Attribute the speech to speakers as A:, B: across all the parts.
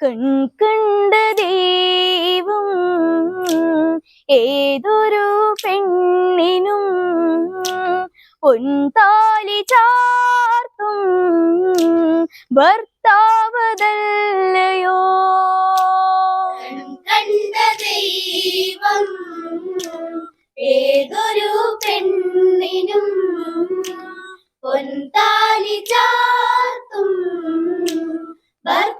A: കൺകണ്ട ദൈവം ഏതൊരു പെണ്ണിനും പൊൻതാലി ചാർത്തും ഭർത്താവതല്ലയോ?
B: കണ്ട ദൈവം ഏതൊരു പെണ്ണിനും പൊൻതാലി ചാർത്തും ഭർത്താവതല്ലയോ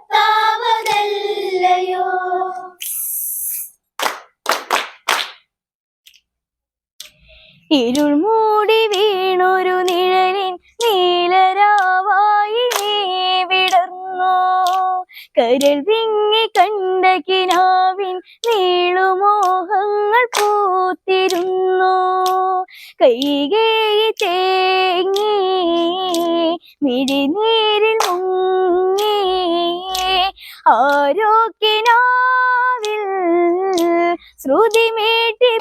A: ഇരുൾ മൂടി വീണൊരു നിഴലിൻ നീലരാവായി വിടർന്നു. കരൽ വിങ്ങി കണ്ട കിനാവിൻ നീളുമോഹങ്ങൾ പൂത്തിരുന്നു. കൈകേയി തേങ്ങി മിഴിനീരിൽ മുങ്ങി ആരോക്കിനാവിൽ ശ്രുതി മീട്ടി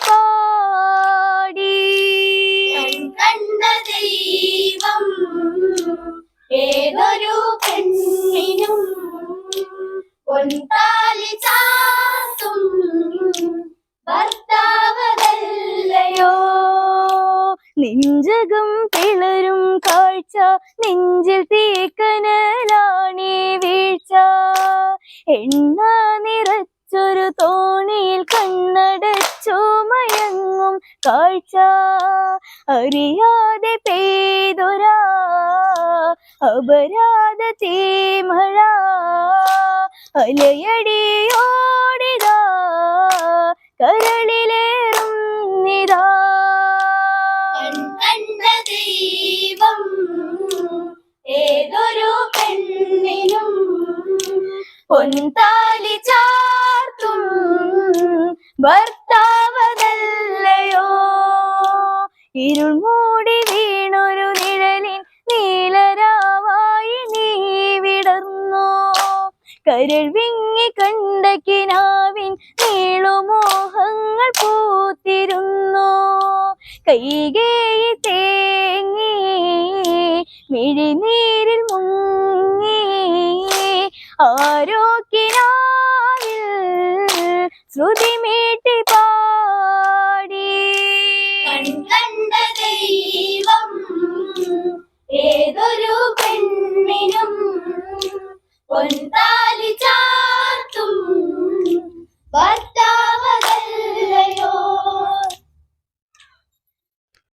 B: ചാർത്തും ഭർത്താവതല്ലയോ?
A: നെഞ്ചകം പിളരും കാഴ്ച നെഞ്ചിൽ തീക്കനലാണി വീഴ്ച. എണ്ണ നിറച്ചൊരു തോണിയിൽ കണ്ണടച്ചു മയങ്ങും കാഴ്ച. അറിയാതെ പെയ്തൊരാ അപരാധ തീമഴ. അലയടിയോടിതാ കരളിലേറും നിതാ.
B: കണ്ട ദൈവം ഏതൊരു പെണ്ണിനും
A: പൊൻതാലി ചാർത്തും ഭർത്താവതല്ലയോ. ഇരുൾ കരൾ വിങ്ങി കണ്ട കിനാവിൻ നീളുമോഹങ്ങൾ പൂത്തിരുന്നു. കൈകേയി തേങ്ങി മിഴിനീരിൽ മുങ്ങി ആരോക്കിനാവിൽ ശ്രുതി മീട്ടി പാടി.
B: കണ്ട ദൈവം ഏതൊരു പെണ്ണിനും പൊൻതാലി ചാർത്തും But uh,